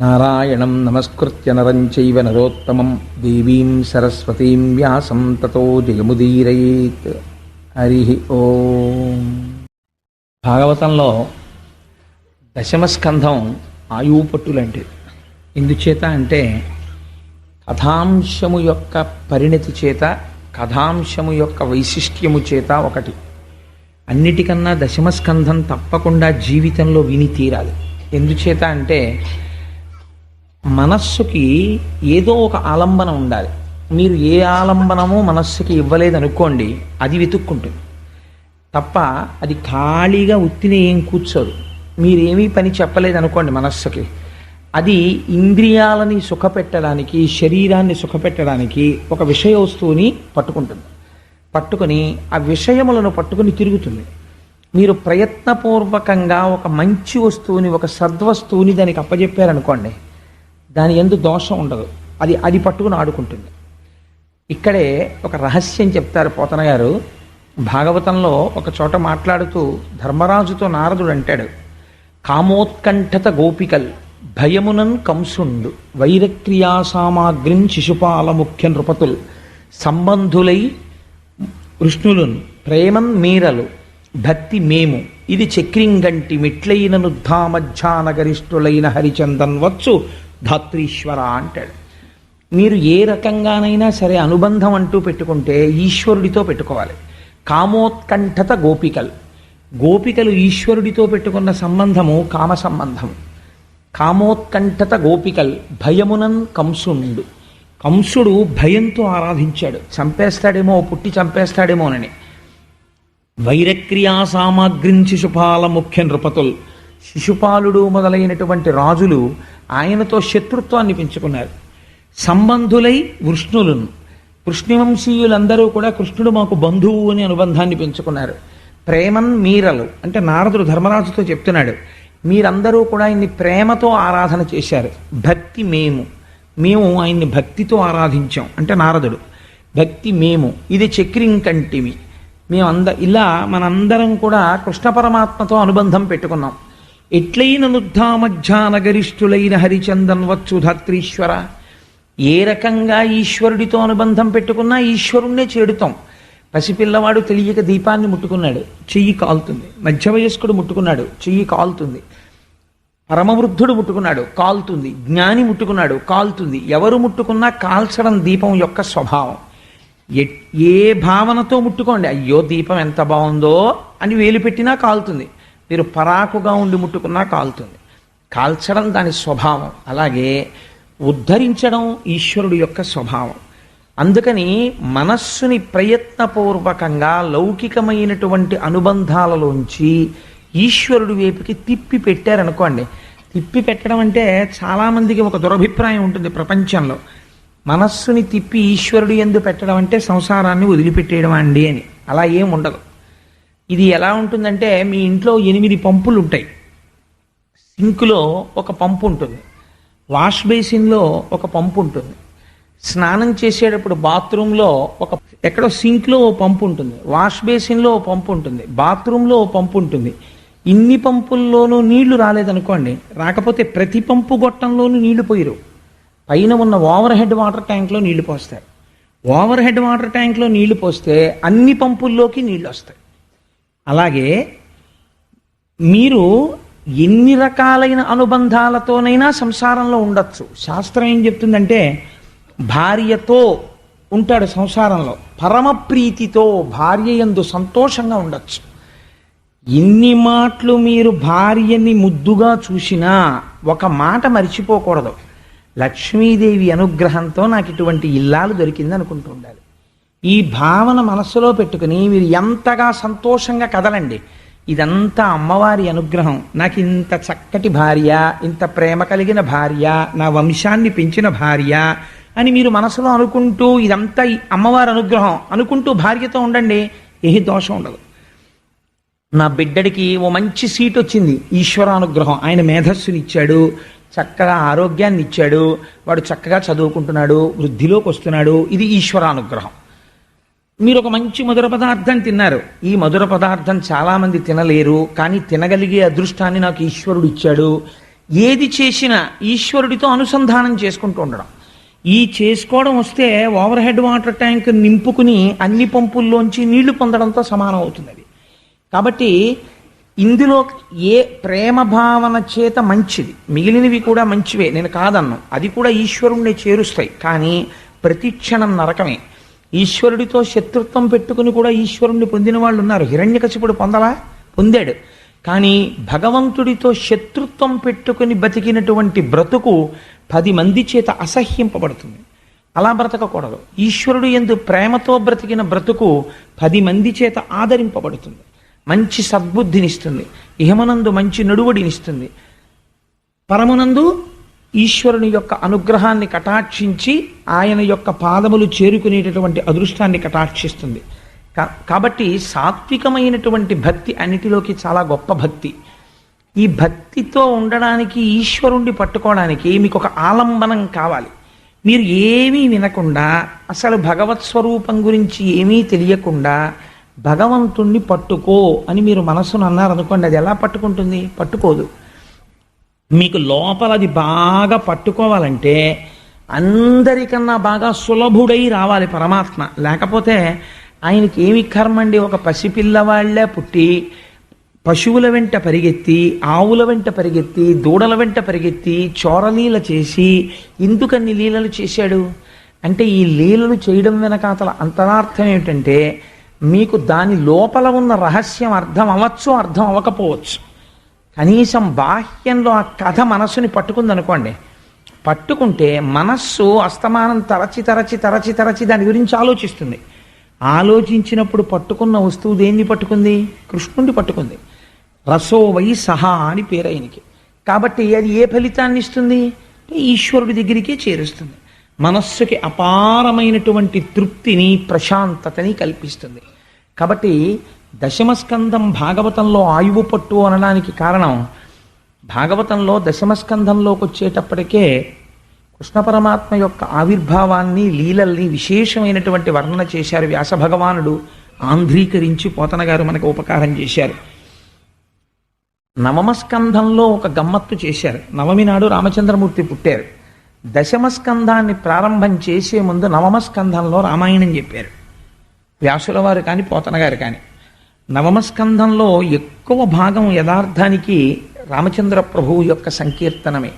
నారాయణం నమస్కృత్య నరం చైవ నరోత్తమం దేవీం సరస్వతీం వ్యాసం తతో జయముదీరయేత్ హరి ఓ భాగవతంలో దశమస్కంధం ఆయువు పట్టులాంటిది ఎందుచేత అంటే కథాంశము యొక్క పరిణతి చేత కథాంశము యొక్క వైశిష్ట్యము చేత ఒకటి. అన్నిటికన్నా దశమస్కంధం తప్పకుండా జీవితంలో విని తీరాలి. ఎందుచేత అంటే మనస్సుకి ఏదో ఒక ఆలంబన ఉండాలి. మీరు ఏ ఆలంబనమో మనస్సుకి ఇవ్వలేదనుకోండి అది వెతుక్కుంటుంది. తప్ప అది ఖాళీగా ఉత్తిని ఏం కూర్చోదు. మీరేమీ పని చెప్పలేదు అనుకోండి మనస్సుకి. అది ఇంద్రియాలని సుఖపెట్టడానికి శరీరాన్ని సుఖపెట్టడానికి ఒక విషయ వస్తువుని పట్టుకుంటుంది. పట్టుకొని ఆ విషయములను పట్టుకుని తిరుగుతుంది. మీరు ప్రయత్నపూర్వకంగా ఒక మంచి వస్తువుని ఒక సద్వస్తువుని దానికి అప్పజెప్పారనుకోండి దాని ఎందు దోషం ఉండదు. అది అది పట్టుకుని ఆడుకుంటుంది. ఇక్కడే ఒక రహస్యం చెప్తారు పోతన గారు. భాగవతంలో ఒక చోట మాట్లాడుతూ ధర్మరాజుతో నారదుడు అంటాడు. కామోత్కంఠత గోపికల్ భయమునన్ కంసుండు వైరక్రియా సామాగ్రిం శిశుపాల ముఖ్య నృపతుల్ సంబంధులై వృష్ణులున్ ప్రేమన్ మీరలు భక్తి మేము ఇది చక్రింగంటి మిట్లైన నుద్ధామధ్యానగరిష్ఠులైన హరిచందన్ వచ్చు ధాత్రీశ్వర అంటాడు. మీరు ఏ రకంగానైనా సరే అనుబంధం అంటూ పెట్టుకుంటే ఈశ్వరుడితో పెట్టుకోవాలి. కామోత్కంఠత గోపికలు. గోపికలు ఈశ్వరుడితో పెట్టుకున్న సంబంధము కామ సంబంధము. కామోత్కంఠత గోపికల్ భయమునన్ కంసుండు. కంసుడు భయంతో ఆరాధించాడు. చంపేస్తాడేమో పుట్టి చంపేస్తాడేమోనని వైరక్రియా సామాగ్రించి శిశుపాల ముఖ్య నృపతుల్. శిశుపాలుడు మొదలైనటువంటి రాజులు ఆయనతో శత్రుత్వాన్ని పెంచుకున్నారు. సంబంధులై వృష్ణులను. వృష్ణివంశీయులందరూ కూడా కృష్ణుడు మాకు బంధువు అని అనుబంధాన్ని పెంచుకున్నారు. ప్రేమన్ మీరలు అంటే నారదుడు ధర్మరాజుతో చెప్తున్నాడు. మీరందరూ కూడా ఆయన్ని ప్రేమతో ఆరాధన చేశారు. భక్తి మేము. మేము ఆయన్ని భక్తితో ఆరాధించాం అంటే నారదుడు. భక్తి మేము. ఇది చక్రింకంటిమి మేమంద ఇలా మనందరం కూడా కృష్ణ పరమాత్మతో అనుబంధం పెట్టుకున్నాం. ఎట్లైన నుద్ధామధ్యానగరిష్ఠులైన హరిచందన్ వచ్చు ఏ రకంగా ఈశ్వరుడితో అనుబంధం పెట్టుకున్నా ఈశ్వరుణ్ణే చేడుతాం పసిపిల్లవాడు తెలియక దీపాన్ని ముట్టుకున్నాడు. చెయ్యి కాలుతుంది. మధ్య వయస్కుడు ముట్టుకున్నాడు. చెయ్యి కాలుతుంది. పరమవృద్ధుడు ముట్టుకున్నాడు. కాలుతుంది. జ్ఞాని ముట్టుకున్నాడు. కాలుతుంది. ఎవరు ముట్టుకున్నా కాల్చడం దీపం యొక్క స్వభావం. ఏ భావనతో ముట్టుకోండి. అయ్యో దీపం ఎంత బాగుందో అని వేలు పెట్టినా కాలుతుంది. మీరు పరాకుగా ఉండి ముట్టుకున్నా కాలుతుంది. కాల్చడం దాని స్వభావం. అలాగే ఉద్ధరించడం ఈశ్వరుడు యొక్క స్వభావం. అందుకని మనస్సుని ప్రయత్నపూర్వకంగా లౌకికమైనటువంటి అనుబంధాలలోంచి ఈశ్వరుడి వైపుకి తిప్పి పెట్టారనుకోండి. తిప్పి పెట్టడం అంటే చాలామందికి ఒక దురభిప్రాయం ఉంటుంది ప్రపంచంలో. మనస్సుని తిప్పి ఈశ్వరుడు ఎందు పెట్టడం అంటే సంసారాన్ని వదిలిపెట్టేయడం అండి అని. అలా ఏం ఉండదు. ఇది ఎలా ఉంటుందంటే మీ ఇంట్లో ఎనిమిది పంపులు ఉంటాయి. సింక్లో ఒక పంపు ఉంటుంది. వాష్ బేసిన్లో ఒక పంపు ఉంటుంది. స్నానం చేసేటప్పుడు బాత్రూంలో ఒక ఎక్కడో సింక్లో ఓ పంపు ఉంటుంది. వాష్ బేసిన్లో ఓ పంపు ఉంటుంది. బాత్రూంలో ఓ పంపు ఉంటుంది. ఇన్ని పంపుల్లోనూ నీళ్ళు రాలేదనుకోండి రాకపోతే ప్రతి పంపు గొట్టంలోనూ నీళ్ళు పోయిరు. పైన ఉన్న ఓవర్ హెడ్ వాటర్ ట్యాంక్లో నీళ్ళు పోస్తారు ఓవర్ హెడ్ వాటర్ ట్యాంక్లో నీళ్ళు పోస్తే అన్ని పంపుల్లోకి నీళ్ళు వస్తాయి. అలాగే మీరు ఎన్ని రకాలైన అనుబంధాలతోనైనా సంసారంలో ఉండొచ్చు. శాస్త్రం ఏం చెప్తుందంటే భార్యతో ఉంటాడు సంసారంలో పరమప్రీతితో భార్య యందు సంతోషంగా ఉండొచ్చు. ఎన్ని మాటలు మీరు భార్యని ముద్దుగా చూసినా ఒక మాట మర్చిపోకూడదు. లక్ష్మీదేవి అనుగ్రహంతో నాకు ఇటువంటి ఇల్లాలు దొరికింది అనుకుంటూ ఉండాలి. ఈ భావన మనస్సులో పెట్టుకుని మీరు ఎంతగా సంతోషంగా కదలండి. ఇదంతా అమ్మవారి అనుగ్రహం. నాకు ఇంత చక్కటి భార్య ఇంత ప్రేమ కలిగిన భార్య నా వంశాన్ని పెంచిన భార్య అని మీరు మనసులో అనుకుంటూ ఇదంతా అమ్మవారి అనుగ్రహం అనుకుంటూ భార్యతో ఉండండి ఏ దోషం ఉండదు. నా బిడ్డడికి ఓ మంచి సీట్ వచ్చింది ఈశ్వరానుగ్రహం. ఆయన మేధస్సుని ఇచ్చాడు చక్కగా ఆరోగ్యాన్ని ఇచ్చాడు వాడు చక్కగా చదువుకుంటున్నాడు వృద్ధిలోకి వస్తున్నాడు. ఇది ఈశ్వరానుగ్రహం. మీరు ఒక మంచి మధుర పదార్థం తిన్నారు. ఈ మధుర పదార్థం చాలామంది తినలేరు కానీ తినగలిగే అదృష్టాన్ని నాకు ఈశ్వరుడు ఇచ్చాడు. ఏది చేసినా ఈశ్వరుడితో అనుసంధానం చేసుకుంటూ ఉండడం. ఈ చేసుకోవడం వస్తే ఓవర్ హెడ్ వాటర్ ట్యాంక్ నింపుకుని అన్ని పంపుల్లోంచి నీళ్ళు పొందడంతో సమానం అవుతుంది అది. కాబట్టి ఇందులో ఏ ప్రేమ భావన చేత మంచిది? మిగిలినవి కూడా మంచివే నేను కాదన్నా. అది కూడా ఈశ్వరుణ్ణి చేరుస్తాయి. కానీ ప్రతి క్షణం నరకమే. ఈశ్వరుడితో శత్రుత్వం పెట్టుకుని కూడా ఈశ్వరుణ్ణి పొందిన వాళ్ళు ఉన్నారు. హిరణ్యకశిపుడు పొందలా? పొందాడు. కానీ భగవంతుడితో శత్రుత్వం పెట్టుకుని బతికినటువంటి బ్రతుకు పది మంది చేత అసహ్యింపబడుతుంది. అలా బ్రతకకూడదు. ఈశ్వరుడు ఎందు ప్రేమతో బ్రతికిన బ్రతుకు పది మంది చేత ఆదరింపబడుతుంది. మంచి సద్బుద్ధినిస్తుంది. ఇహమనందు మంచి నడువడినిస్తుంది. పరమునందు ఈశ్వరుని యొక్క అనుగ్రహాన్ని కటాక్షించి ఆయన యొక్క పాదములు చేరుకునేటటువంటి అదృష్టాన్ని కటాక్షిస్తుంది. కాబట్టి సాత్వికమైనటువంటి భక్తి అన్నిటిలోకి చాలా గొప్ప భక్తి. ఈ భక్తితో ఉండడానికి ఈశ్వరుణ్ణి పట్టుకోవడానికి మీకు ఒక ఆలంబనం కావాలి. మీరు ఏమీ వినకుండా అసలు భగవత్ స్వరూపం గురించి ఏమీ తెలియకుండా భగవంతుణ్ణి పట్టుకో అని మీరు మనసును అన్నారనుకోండి అది ఎలా పట్టుకుంటుంది? పట్టుకోదు. మీకు లోపల అది బాగా పట్టుకోవాలంటే అందరికన్నా బాగా సులభుడై రావాలి పరమాత్మ. లేకపోతే ఆయనకి ఏమి కర్మ అండి? ఒక పసిపిల్లవాళ్ళే పుట్టి పశువుల వెంట పరిగెత్తి ఆవుల వెంట పరిగెత్తి దూడల వెంట పరిగెత్తి చోరలీల చేసి ఎందుకన్ని లీలలు చేశాడు? అంటే ఈ లీలలు చేయడం వెనక అతల అంతరార్థం ఏమిటంటే మీకు దాని లోపల ఉన్న రహస్యం అర్థం అవ్వచ్చు అర్థం అవ్వకపోవచ్చు. కనీసం బాహ్యంలో ఆ కథ మనస్సుని పట్టుకుందనుకోండి పట్టుకుంటే మనస్సు అస్తమానం తరచి తరచి తరచి తరచి దాని గురించి ఆలోచిస్తుంది. ఆలోచించినప్పుడు పట్టుకున్న వస్తువు దేన్ని పట్టుకుంది? కృష్ణుడిని పట్టుకుంది. రసోవై సహా అని పేరు ఆయనకి. కాబట్టి అది ఏ ఫలితాన్ని ఇస్తుంది? ఈశ్వరుడి దగ్గరికే చేరుస్తుంది. మనస్సుకి అపారమైనటువంటి తృప్తిని ప్రశాంతతని కల్పిస్తుంది. కాబట్టి దశమస్కంధం భాగవతంలో ఆయువు పట్టు అనడానికి కారణం భాగవతంలో దశమస్కంధంలోకి వచ్చేటప్పటికే కృష్ణ పరమాత్మ యొక్క ఆవిర్భావాన్ని లీలల్ని విశేషమైనటువంటి వర్ణన చేశారు వ్యాస భగవానుడు ఆంధ్రీకరించి పోతనగారు మనకు ఉపకారం చేశారు. నవమ స్కంధంలో ఒక గమ్మత్తు చేశారు. నవమి నాడు రామచంద్రమూర్తి పుట్టారు. దశమ స్కంధాన్ని ప్రారంభం చేసే ముందు నవమ స్కంధంలో రామాయణం చెప్పారు. వ్యాసుల వారు కానీ పోతనగారు కానీ. నవమస్కంధంలో ఎక్కువ భాగం యథార్థానికి రామచంద్ర ప్రభువు యొక్క సంకీర్తనమే.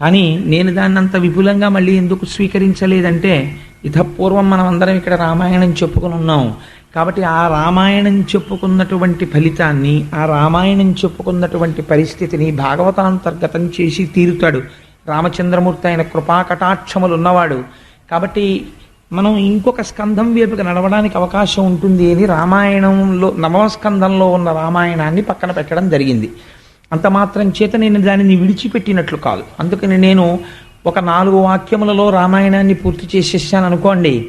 కానీ నేను దాన్ని అంత విపులంగా మళ్ళీ ఎందుకు స్వీకరించలేదంటే ఇతపూర్వం మనం అందరం ఇక్కడ రామాయణం చెప్పుకుని ఉన్నాం. కాబట్టి ఆ రామాయణం చెప్పుకున్నటువంటి ఫలితాన్ని ఆ రామాయణం చెప్పుకున్నటువంటి పరిస్థితిని భాగవతాంతర్గతం చేసి తీరుతాడు. రామచంద్రమూర్తి ఆయన కృపాకటాక్షములు ఉన్నవాడు కాబట్టి మనం ఇంకొక స్కంధం వైపుకి నడవడానికి అవకాశం ఉంటుంది అని రామాయణంలో నవమ స్కంధంలో ఉన్న రామాయణాన్ని పక్కన పెట్టడం జరిగింది. అంత మాత్రం చేత నేను దానిని విడిచిపెట్టినట్లు కాదు. అందుకని నేను ఒక నాలుగు వాక్యములలో రామాయణాన్ని పూర్తి చేసేసాను అనుకోండి.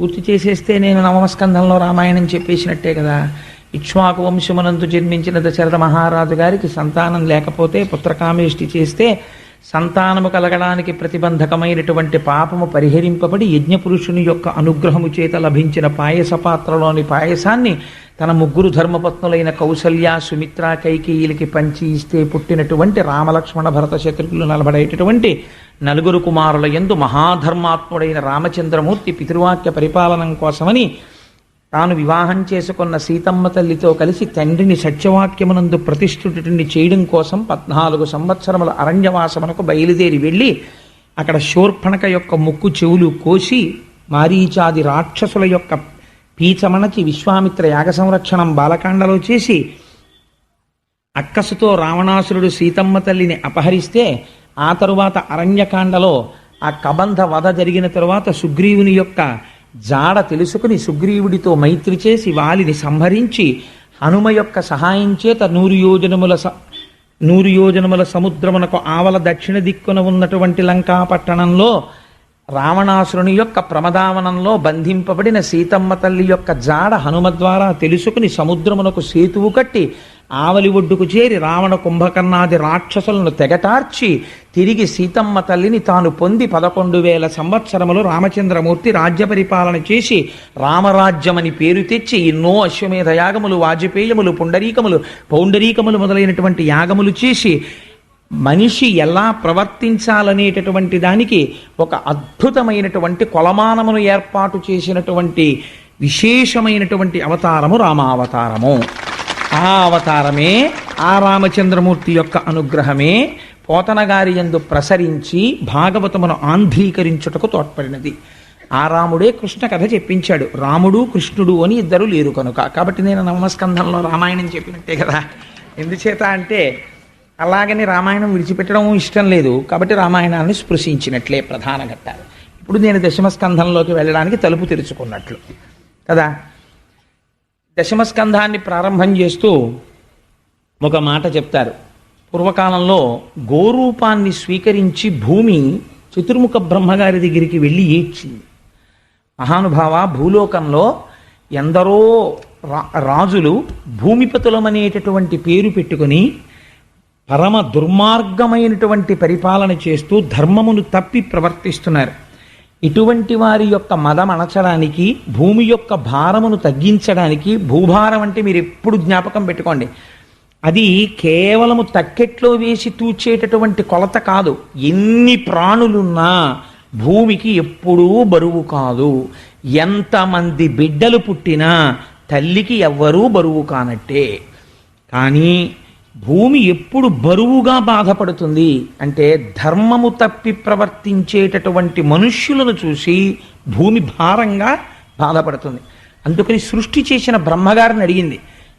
పూర్తి చేసేస్తే నేను నవమస్కంధంలో రామాయణం చెప్పేసినట్టే కదా. ఇక్ష్వాకు వంశమునందు జన్మించిన దశరథ మహారాజు గారికి సంతానం లేకపోతే పుత్రకామేష్టి చేస్తే సంతానము కలగడానికి ప్రతిబంధకమైనటువంటి పాపము పరిహరింపబడి యజ్ఞపురుషుని యొక్క అనుగ్రహము చేత లభించిన పాయస పాత్రలోని పాయసాన్ని తన ముగ్గురు ధర్మపత్నులైన కౌసల్య సుమిత్ర కైకేయులకి పంచి ఇస్తే పుట్టినటువంటి రామలక్ష్మణ భరత శత్రుఘ్నులు నలబడేటటువంటి నలుగురు కుమారుల యందు మహాధర్మాత్ముడైన రామచంద్రమూర్తి పితృవాక్య పరిపాలనం కోసమని తాను వివాహం చేసుకున్న సీతమ్మ తల్లితో కలిసి తండ్రిని సత్యవాక్యమునందు ప్రతిష్ఠుడిని చేయడం కోసం పద్నాలుగు సంవత్సరముల అరణ్యవాసమునకు బయలుదేరి వెళ్ళి అక్కడ శూర్పణక యొక్క ముక్కు చెవులు కోసి మారీచాది రాక్షసుల యొక్క పీచమణచి విశ్వామిత్ర యాగ సంరక్షణం బాలకాండలో చేసి అక్కసుతో రావణాసురుడు సీతమ్మ తల్లిని అపహరిస్తే ఆ తరువాత అరణ్యకాండలో ఆ కబంధ వధ జరిగిన తరువాత సుగ్రీవుని యొక్క జాడ తెలుసుకుని సుగ్రీవుడితో మైత్రి చేసి వాలిని సంహరించి హనుమ యొక్క సహాయం చేత నూరు యోజనముల స నూరు యోజనముల సముద్రమునకు ఆవల దక్షిణ దిక్కున ఉన్నటువంటి లంకా పట్టణంలో రావణాసురుని యొక్క ప్రమదావనంలో బంధింపబడిన సీతమ్మ తల్లి యొక్క జాడ హనుమ ద్వారా తెలుసుకుని సముద్రమునకు సేతువు కట్టి ఆవలి ఒడ్డుకు చేరి రావణ కుంభకర్ణాది రాక్షసులను తెగటార్చి తిరిగి సీతమ్మ తల్లిని తాను పొంది పదకొండు వేల సంవత్సరములు రామచంద్రమూర్తి రాజ్య పరిపాలన చేసి రామరాజ్యమని పేరు తెచ్చి ఎన్నో అశ్వమేధ యాగములు వాజపేయములు పుండరీకములు పౌండరీకములు మొదలైనటువంటి యాగములు చేసి మనిషి ఎలా ప్రవర్తించాలనేటటువంటి దానికి ఒక అద్భుతమైనటువంటి కొలమానమును ఏర్పాటు చేసినటువంటి విశేషమైనటువంటి అవతారము రామావతారము. ఆ అవతారమే ఆ రామచంద్రమూర్తి యొక్క అనుగ్రహమే పోతనగారి ఎందు యందు ప్రసరించి భాగవతమును ఆంధ్రీకరించుటకు తోడ్పడినది. ఆ రాముడే కృష్ణ కథ చెప్పించాడు. రాముడు కృష్ణుడు అని ఇద్దరు లేరు కనుక. కాబట్టి నేను నవమస్కంధంలో రామాయణం చెప్పినట్టే కదా. ఎందుచేత అంటే అలాగని రామాయణం విడిచిపెట్టడం ఇష్టం లేదు. కాబట్టి రామాయణాన్ని స్పృశించినట్లే ప్రధాన ఘట్టాలు. ఇప్పుడు నేను దశమస్కంధంలోకి వెళ్ళడానికి తలుపు తెరుచుకున్నట్లు. కదా? దశమస్కంధాన్ని ప్రారంభం చేస్తూ ఒక మాట చెప్తారు. పూర్వకాలంలో గోరూపాన్ని స్వీకరించి భూమి చతుర్ముఖ బ్రహ్మగారి దగ్గరికి వెళ్ళి ఏడ్చింది. మహానుభావ భూలోకంలో ఎందరో రా రాజులు భూమిపతులమనేటటువంటి పేరు పెట్టుకుని పరమ దుర్మార్గమైనటువంటి పరిపాలన చేస్తూ ధర్మమును తప్పి ప్రవర్తిస్తున్నారు. ఇటువంటి వారి యొక్క మదం అణచడానికి భూమి యొక్క భారమును తగ్గించడానికి భూభారం అంటే మీరు ఎప్పుడు జ్ఞాపకం పెట్టుకోండి. అది కేవలము తక్కెట్లో వేసి తూచేటటువంటి కొలత కాదు. ఎన్ని ప్రాణులున్నా భూమికి ఎప్పుడూ బరువు కాదు. ఎంతమంది బిడ్డలు పుట్టినా తల్లికి ఎవ్వరూ బరువు కానట్టే. కానీ భూమి ఎప్పుడు బరువుగా బాధపడుతుంది అంటే ధర్మము తప్పి ప్రవర్తించేటటువంటి మనుష్యులను చూసి భూమి భారంగా బాధపడుతుంది. అందుకని సృష్టి చేసిన బ్రహ్మగారిని అడిగింది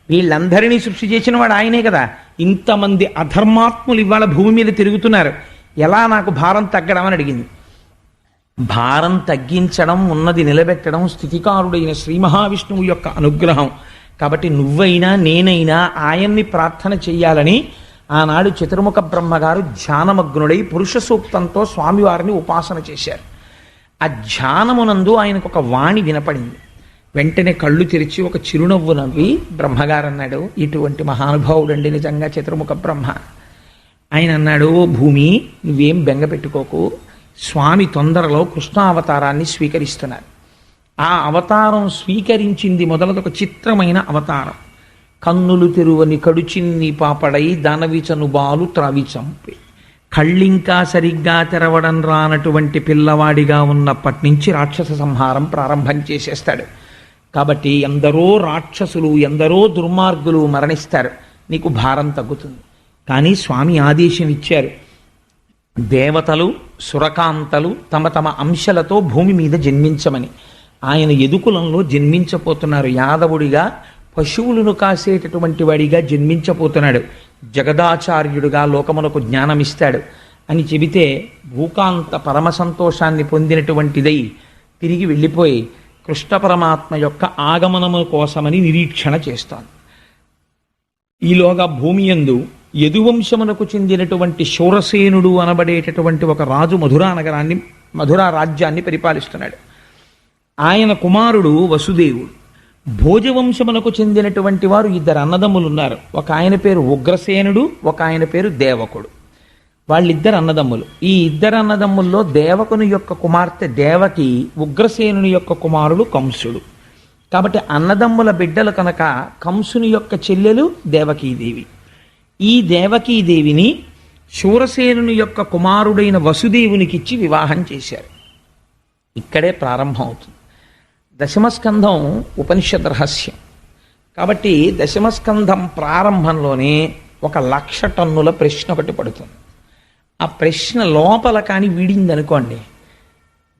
వీళ్ళందరినీ సృష్టి చేసిన వాడు ఆయనే కదా ఇంతమంది అధర్మాత్ములు ఇవాళ భూమి మీద తిరుగుతున్నారు ఎలా నాకు భారం తగ్గడం అని అడిగింది. భారం తగ్గించడం ఉన్నది నిలబెట్టడం స్థితికారుడైన శ్రీ మహావిష్ణువు యొక్క అనుగ్రహం. కాబట్టి నువ్వైనా నేనైనా ఆయన్ని ప్రార్థన చెయ్యాలని ఆనాడు చతుర్ముఖ బ్రహ్మగారు ధ్యానమగ్నుడై పురుష సూక్తంతో స్వామివారిని ఉపాసన చేశారు. ఆ ధ్యానమునందు ఆయనకు ఒక వాణి వినపడింది. వెంటనే కళ్ళు తెరిచి ఒక చిరునవ్వు నవ్వి బ్రహ్మగారు అన్నాడు ఇటువంటి మహానుభావుడండి నిజంగా చతుర్ముఖ బ్రహ్మ. ఆయన అన్నాడు "ఓ భూమి నువ్వేం బెంగ పెట్టుకోకు. స్వామి తొందరలో కృష్ణావతారాన్ని స్వీకరిస్తున్నారు. ఆ అవతారం స్వీకరించింది మొదలదొక చిత్రమైన అవతారం. కన్నులు తెరువని కడుచిన్ని పాపడై దానవిచను బాలు త్రవి చంపి. కళ్ళింకా సరిగ్గా తెరవడం రానటువంటి పిల్లవాడిగా ఉన్నప్పటి నుంచి రాక్షస సంహారం ప్రారంభం చేసేస్తాడు. కాబట్టి ఎందరో రాక్షసులు ఎందరో దుర్మార్గులు మరణిస్తారు. నీకు భారం తగ్గుతుంది. కానీ స్వామి ఆదేశం ఇచ్చారు దేవతలు సురకాంతలు తమ తమ అంశలతో భూమి మీద జన్మించమని. ఆయన ఎదుకులంలో జన్మించపోతున్నారు యాదవుడిగా పశువులను కాసేటటువంటి వాడిగా జన్మించపోతున్నాడు జగదాచార్యుడుగా లోకమునకు జ్ఞానమిస్తాడు. అని చెబితే భూకాంత పరమ సంతోషాన్ని పొందినటువంటిదై తిరిగి వెళ్ళిపోయి కృష్ణ పరమాత్మ యొక్క ఆగమనము కోసమని నిరీక్షణ చేస్తాను ఈలోగా భూమి ఎందు యదువంశమునకు చెందినటువంటి శూరసేనుడు అనబడేటటువంటి ఒక రాజు మధురా నగరాన్ని మధురా రాజ్యాన్ని పరిపాలిస్తున్నాడు. ఆయన కుమారుడు వసుదేవుడు. భోజవంశములకు చెందినటువంటి వారు ఇద్దరు అన్నదమ్ములు ఉన్నారు ఒక ఆయన పేరు ఉగ్రసేనుడు ఒక ఆయన పేరు దేవకుడు. వాళ్ళిద్దరు అన్నదమ్ములు. ఈ ఇద్దరు అన్నదమ్ముల్లో దేవకుని యొక్క కుమార్తె దేవకి ఉగ్రసేనుని యొక్క కుమారుడు కంసుడు. కాబట్టి అన్నదమ్ముల బిడ్డలు కనుక కంసుని యొక్క చెల్లెలు దేవకీదేవి. ఈ దేవకీదేవిని శూరసేనుని యొక్క కుమారుడైన వసుదేవునికిచ్చి వివాహం చేశారు. ఇక్కడే ప్రారంభం అవుతుంది దశమస్కంధం ఉపనిషద్ రహస్యం. కాబట్టి దశమస్కంధం ప్రారంభంలోనే ఒక లక్ష టన్నుల ప్రశ్న ఒకటి పడుతుంది. ఆ ప్రశ్న లోపల కానీ విడిందనుకోండి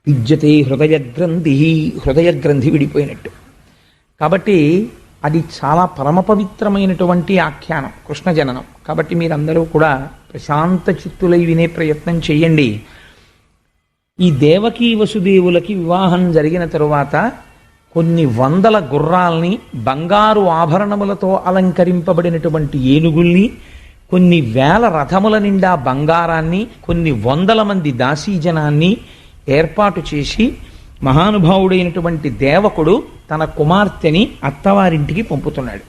విద్యతే హృదయ గ్రంథి హృదయ గ్రంథి విడిపోయినట్టు. కాబట్టి అది చాలా పరమ పవిత్రమైనటువంటి ఆఖ్యానం కృష్ణ జననం కాబట్టి మీరందరూ కూడా ప్రశాంత చిత్తులై వినే ప్రయత్నం చేయండి. ఈ దేవకీ వసుదేవులకి వివాహం జరిగిన తరువాత కొన్ని వందల గుర్రాల్ని బంగారు ఆభరణములతో అలంకరింపబడినటువంటి ఏనుగుల్ని కొన్ని వేల రథముల నిండా బంగారాన్ని కొన్ని వందల మంది దాసీజనాన్ని ఏర్పాటు చేసి మహానుభావుడైనటువంటి దేవకుడు తన కుమార్తెని అత్తవారింటికి పంపుతున్నాడు.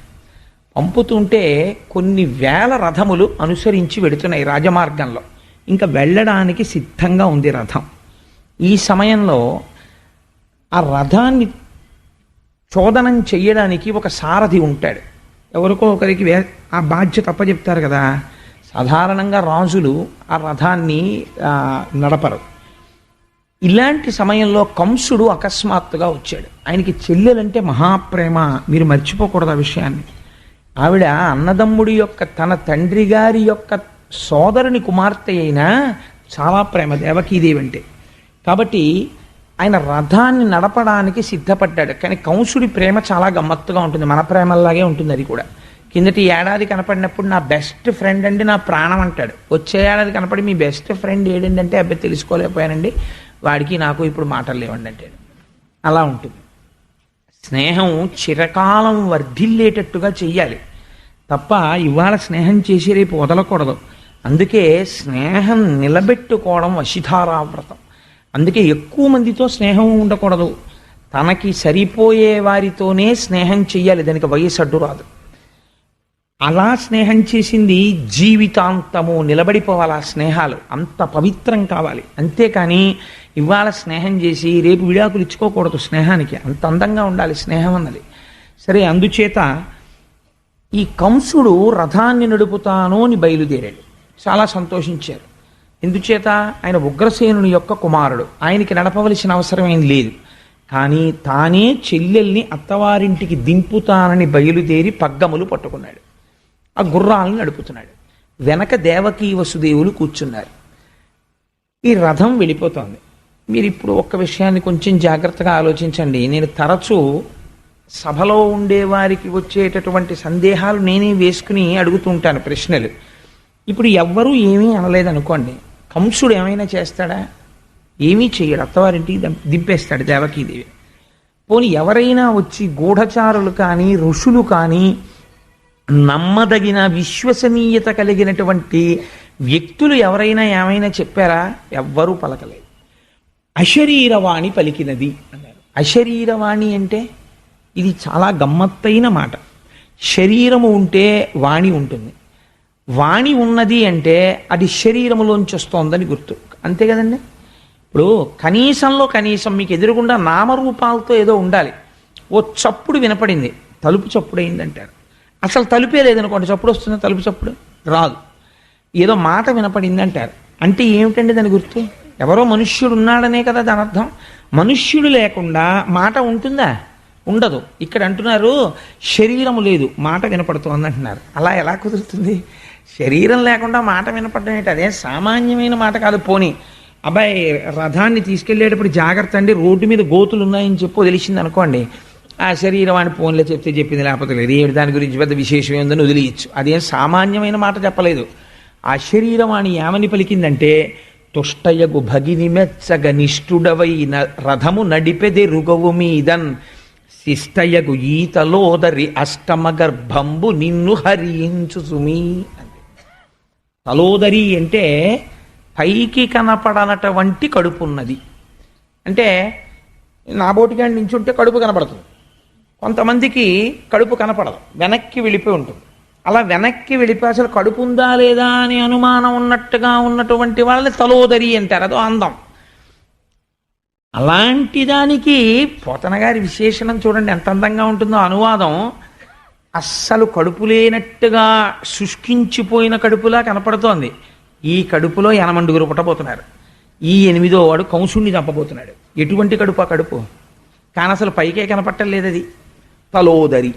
పంపుతుంటే కొన్ని వేల రథములు అనుసరించి వెడుతున్నాయి రాజమార్గంలో. ఇంకా వెళ్ళడానికి సిద్ధంగా ఉంది రథం. ఈ సమయంలో ఆ రథాన్ని చోదనం చేయడానికి ఒక సారథి ఉంటాడు. ఎవరికో ఒకరికి వే ఆ బాధ్యత అప్పచెప్తారు కదా. సాధారణంగా రాజులు ఆ రథాన్ని నడపరు. ఇలాంటి సమయంలో కంసుడు అకస్మాత్తుగా వచ్చాడు. ఆయనకి చెల్లెలంటే మహాప్రేమ. మీరు మర్చిపోకూడదు ఆ విషయాన్ని. ఆవిడ అన్నదమ్ముడి యొక్క తన తండ్రి గారి యొక్క సోదరుని కుమార్తె అయినా చాలా ప్రేమ దేవకీదేవి అంటే. కాబట్టి ఆయన రథాన్ని నడపడానికి సిద్ధపడ్డాడు. కానీ కంసుడి ప్రేమ చాలా గమ్మత్తుగా ఉంటుంది. మన ప్రేమలాగే ఉంటుంది అది కూడా. కిందటి ఏడాది కనపడినప్పుడు నా బెస్ట్ ఫ్రెండ్ అండి నా ప్రాణం అంటాడు. వచ్చే ఏడాది కనపడి మీ బెస్ట్ ఫ్రెండ్ ఏడండి అంటే అబ్బాయి తెలుసుకోలేకపోయానండి. వాడికి నాకు ఇప్పుడు మాటలు లేవండి అంటాడు. అలా ఉంటుంది. స్నేహం చిరకాలం వర్ధిల్లేటట్టుగా చెయ్యాలి. తప్ప ఇవాళ స్నేహం చేసి రేపు వదలకూడదు. అందుకే స్నేహం నిలబెట్టుకోవడం వశిధారావ్రతం. అందుకే ఎక్కువ మందితో స్నేహం ఉండకూడదు. తనకి సరిపోయే వారితోనే స్నేహం చెయ్యాలి. దానికి వయసు అడ్డు రాదు. అలా స్నేహం చేసింది జీవితాంతము నిలబడిపోవాలి ఆ స్నేహాలు. అంత పవిత్రం కావాలి. అంతేకాని ఇవాళ స్నేహం చేసి రేపు విడాకులు ఇచ్చుకోకూడదు స్నేహానికి. అంత అందంగా ఉండాలి స్నేహం అన్నది. సరే అందుచేత ఈ కంసుడు రథాన్ని నడుపుతాను అని బయలుదేరాడు. చాలా సంతోషించారు. ఎందుచేత ఆయన ఉగ్రసేనుని యొక్క కుమారుడు. ఆయనకి నడపవలసిన అవసరం ఏం లేదు. కానీ తానే చెల్లెల్ని అత్తవారింటికి దింపుతానని బయలుదేరి పగ్గములు పట్టుకున్నాడు. ఆ గుర్రాలను నడుపుతున్నాడు. వెనక దేవకీ వసుదేవులు కూర్చున్నారు. ఈ రథం వెళ్ళిపోతోంది. మీరు ఇప్పుడు ఒక్క విషయాన్ని కొంచెం జాగ్రత్తగా ఆలోచించండి. నేను తరచూ సభలో ఉండే వారికి వచ్చేటటువంటి సందేహాలు నేనే వేసుకుని అడుగుతుంటాను ప్రశ్నలు. ఇప్పుడు ఎవ్వరూ ఏమీ అనలేదనుకోండి. కంసుడు ఏమైనా చేస్తాడా? ఏమీ చేయడు. అత్తవారింటికి దింపేస్తాడు దేవకీదేవి. పోని ఎవరైనా వచ్చి గూఢచారులు కానీ ఋషులు కానీ నమ్మదగిన విశ్వసనీయత కలిగినటువంటి వ్యక్తులు ఎవరైనా ఏమైనా చెప్పారా? ఎవ్వరూ పలకలేదు. అశరీరవాణి పలికినది అన్నారు. అశరీరవాణి అంటే? ఇది చాలా గమ్మత్తైన మాట. శరీరము ఉంటే వాణి ఉంటుంది. వాణి ఉన్నది అంటే అది శరీరములోంచి వస్తోందని గుర్తు. అంతే కదండి? ఇప్పుడు కనీసంలో కనీసం మీకు ఎదురుగుండా నామరూపాలతో ఏదో ఉండాలి. ఓ చప్పుడు వినపడింది. తలుపు చప్పుడు అయిందంటారు అసలు తలుపే లేదనుకోండి చప్పుడు వస్తుంది? తలుపు చప్పుడు రాదు. ఏదో మాట వినపడింది అంటారు అంటే ఏమిటండి దాని గుర్తు? ఎవరో మనుష్యుడు ఉన్నాడనే కదా దాని అర్థం. మనుష్యుడు లేకుండా మాట ఉంటుందా? ఉండదు. ఇక్కడ అంటున్నారు శరీరము లేదు మాట వినపడుతోంది అంటున్నారు అలా ఎలా కుదురుతుంది? శరీరం లేకుండా మాట వినపడడం ఏంటి? అదే సామాన్యమైన మాట కాదు పోనీ. అబ్బాయి రథాన్ని తీసుకెళ్ళేటప్పుడు జాగ్రత్త అండి రోడ్డు మీద గోతులు ఉన్నాయని చెప్పు తెలిసింది అనుకోండి. ఆ శరీరం అని ఫోన్లో చెప్తే చెప్పింది లేకపోతే లేదు. ఏమిటి దాని గురించి పెద్ద విశేషం ఏందని వదిలియచ్చు. అదేం సామాన్యమైన మాట చెప్పలేదు. ఆ శరీరం అని ఏమని పలికిందంటే తుష్టయగు భగిని మెచ్చగ నిష్ఠుడవైన న- రథము నడిపెది రుగవు మీదన్. శిష్టయగు ఈతలోదరి అష్టమ గర్భంబు నిన్ను హరించు సుమీ తలోదరి అంటే పైకి కనపడనటువంటి కడుపు ఉన్నది అంటే నా బోటిగాడి నించుంటే కడుపు కనపడుతుంది. కొంతమందికి కడుపు కనపడదు. వెనక్కి వెళ్ళిపోయి ఉంటుంది. అలా వెనక్కి వెళ్ళిపోయి అసలు కడుపు ఉందా లేదా అని అనుమానం ఉన్నట్టుగా ఉన్నటువంటి వాళ్ళని తలోదరి అంటారు. అదో అందం. అలాంటి దానికి పోతన గారి విశేషణం చూడండి. ఎంత అందంగా ఉంటుందో అనువాదం. అస్సలు కడుపు లేనట్టుగా శుష్కించిపోయిన కడుపులా కనపడుతోంది. ఈ కడుపులో ఎనమండుగురు పుట్టబోతున్నారు. ఈ ఎనిమిదో వాడు కంసుణ్ణి చంపబోతున్నాడు. ఎటువంటి కడుపు ఆ కడుపు? కానీ అసలు పైకే కనపట్టలేదు అది తలోదరి.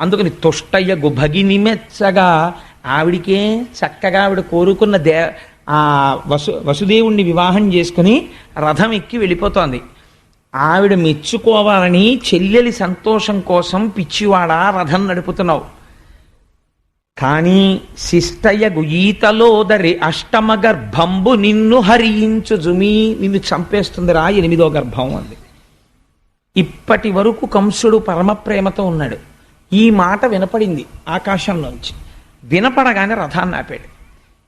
అందుకని తుష్టయ్య గుభగిని మెచ్చగా ఆవిడికే చక్కగా ఆవిడ కోరుకున్న దే ఆ వసు వసుదేవుణ్ణి వివాహం చేసుకుని రథం ఎక్కి వెళ్ళిపోతోంది. ఆవిడ మెచ్చుకోవాలని చెల్లెలి సంతోషం కోసం పిచ్చివాడా రథం నడుపుతున్నావు. కానీ శిష్టయ్యగు ఈతలోదరి అష్టమ గర్భంబు నిన్ను హరించు జుమి నిన్ను చంపేస్తుందిరా ఎనిమిదో గర్భం అంది. ఇప్పటి వరకు కంసుడు పరమ ప్రేమతో ఉన్నాడు. ఈ మాట వినపడింది ఆకాశంలోంచి. వినపడగానే రథాన్ని ఆపాడు.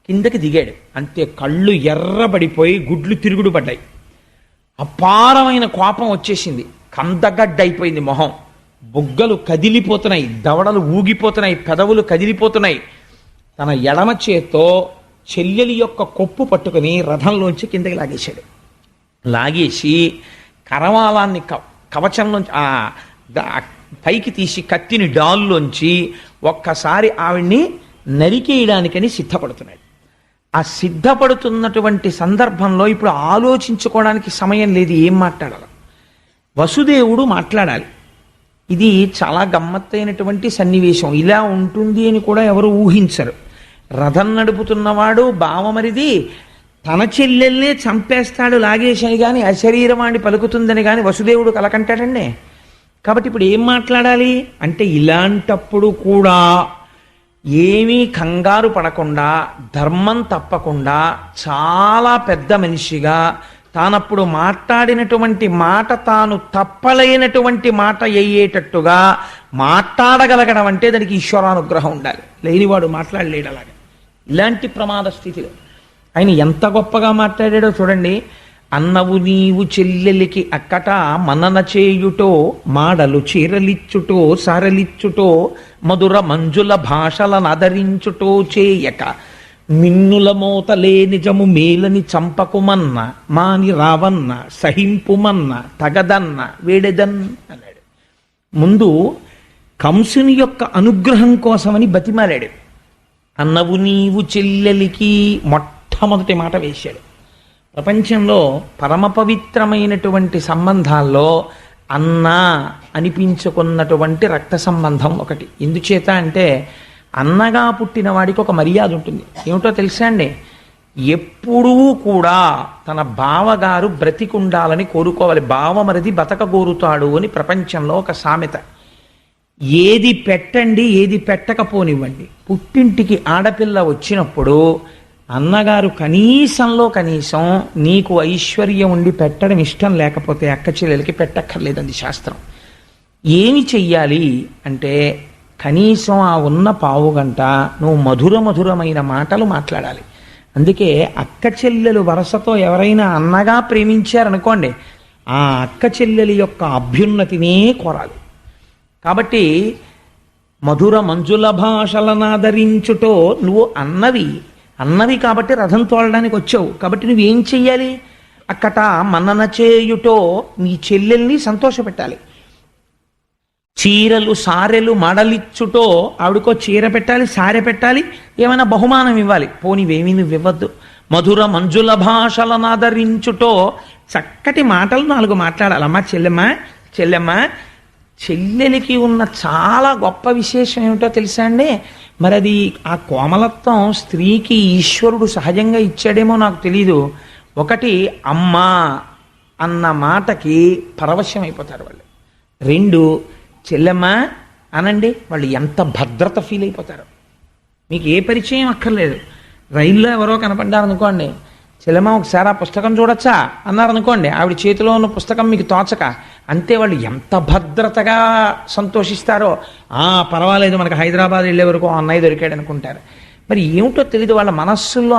కిందకి దిగాడు. అంతే కళ్ళు ఎర్రబడిపోయి గుడ్లు తిరుగుడు పడ్డాయి. అపారమైన కోపం వచ్చేసింది. కందగడ్డ అయిపోయింది మొహం. బుగ్గలు కదిలిపోతున్నాయి దవడలు ఊగిపోతున్నాయి పెదవులు కదిలిపోతున్నాయి. తన ఎడమ చేత్తో చెల్లెలి యొక్క కొప్పు పట్టుకుని రథంలోంచి కిందకి లాగేశాడు. లాగేసి కరవాలాన్ని క కవచంలోంచి పైకి తీసి కత్తిని డాల్లోంచి ఒక్కసారి ఆవిడ్ని నరికేయడానికని సిద్ధపడుతున్నాడు. ఆ సిద్ధపడుతున్నటువంటి సందర్భంలో ఇప్పుడు ఆలోచించుకోవడానికి సమయం లేదు ఏం మాట్లాడాలి? వసుదేవుడు మాట్లాడాలి. ఇది చాలా గమ్మత్తైనటువంటి సన్నివేశం. ఇలా ఉంటుంది అని కూడా ఎవరు ఊహించరు. రథం నడుపుతున్నవాడు బావమరిది తన చెల్లెల్నే చంపేస్తాడు లాగేశని కానీ అశరీరవాణి పలుకుతుందని కానీ వసుదేవుడు కలకంటాడండి. కాబట్టి ఇప్పుడు ఏం మాట్లాడాలి? అంటే ఇలాంటప్పుడు కూడా ఏమీ కంగారు పడకుండా ధర్మం తప్పకుండా చాలా పెద్ద మనిషిగా తానప్పుడు మాట్లాడినటువంటి మాట తాను తప్పలేనటువంటి మాట అయ్యేటట్టుగా మాట్లాడగలగడం అంటే దానికి ఈశ్వరానుగ్రహం ఉండాలి. లేనివాడు మాట్లాడలేడు అలాగా. ఇలాంటి ప్రమాద స్థితిలో. ఆయన ఎంత గొప్పగా మాట్లాడాడో చూడండి. అన్నవు నీవు చెల్లెలికి అక్కట మనన చేయుటో మాడలు చీరలిచ్చుటో సారలిచ్చుటో మధుర మంజుల భాషలనదరించుటో చేయక. మిన్నుల మోతలే నిజము మేలని చంపకుమన్న మాని రావన్న సహింపుమన్న తగదన్న వేడెదన్ అన్నాడు. ముందు కంసుని యొక్క అనుగ్రహం కోసమని బతిమాలాడు. అన్నవు నీవు చెల్లెలికి మొట్టమొదటి మాట వేశాడు. ప్రపంచంలో పరమ పవిత్రమైనటువంటి సంబంధాల్లో అన్న అనిపించుకున్నటువంటి రక్త సంబంధం ఒకటి. ఎందుచేత అంటే అన్నగా పుట్టిన వాడికి ఒక మర్యాద ఉంటుంది. ఏమిటో తెలుసా అండి? ఎప్పుడూ కూడా తన బావగారు బ్రతికుండాలని కోరుకోవాలి. బావమరిది బతకగోరుతాడు అని ప్రపంచంలో ఒక సామెత. ఏది పెట్టండి ఏది పెట్టకపోనివ్వండి. పుట్టింటికి ఆడపిల్ల వచ్చినప్పుడు అన్నగారు కనీసంలో కనీసం నీకు ఐశ్వర్యం ఉండి పెట్టడం ఇష్టం లేకపోతే అక్క చెల్లెలకి పెట్టక్కర్లేదండి శాస్త్రం. ఏమి చెయ్యాలి అంటే కనీసం ఆ ఉన్న పావు గంట నువ్వు మధుర మధురమైన మాటలు మాట్లాడాలి. అందుకే అక్క చెల్లెలు వరసతో ఎవరైనా అన్నగా ప్రేమించారనుకోండి ఆ అక్క చెల్లెలి యొక్క అభ్యున్నతినే కోరాలి. కాబట్టి మధుర మంజుల భాషలనాదరించుటో నువ్వు అన్నవి అన్నవి కాబట్టి రథం తోలడానికి వచ్చావు. కాబట్టి నువ్వేం చెయ్యాలి? అక్కట మన్నన చేయుటో నీ చెల్లెల్ని సంతోషపెట్టాలి. చీరలు సారెలు మడలిచ్చుటో ఆవిడకో చీర పెట్టాలి సారె పెట్టాలి ఏమైనా బహుమానం ఇవ్వాలి. పోనివేమీ నువ్వు ఇవ్వద్దు. మధుర మంజుల భాషలను ఆదరించుటో చక్కటి మాటలు నాలుగు మాట్లాడాలి అమ్మా చెల్లెమ్మ చెల్లెమ్మ. చెల్లెలికి ఉన్న చాలా గొప్ప విశేషం ఏమిటో తెలుసా అండి? మరి అది ఆ కోమలత్వం స్త్రీకి ఈశ్వరుడు సహజంగా ఇచ్చాడేమో నాకు తెలీదు. ఒకటి అమ్మ అన్న మాటకి పరవశం అయిపోతారు వాళ్ళు. రెండు చెల్లెమ్మ అనండి వాళ్ళు ఎంత భద్రత ఫీల్ అయిపోతారు. మీకు ఏ పరిచయం అక్కర్లేదు. రైల్లో ఎవరో కనపడ్డారనుకోండి చెల్లెమ్మ ఒకసారి ఆ పుస్తకం చూడొచ్చా? అన్నారనుకోండి ఆవిడ చేతిలో ఉన్న పుస్తకం మీకు తోచక అంతే వాళ్ళు ఎంత భద్రతగా సంతోషిస్తారో ఆ పర్వాలేదు మనకు హైదరాబాద్ వెళ్ళే వరకు అన్నయ్య దొరికాడు అనుకుంటారు మరి ఏమిటో తెలియదు వాళ్ళ మనస్సుల్లో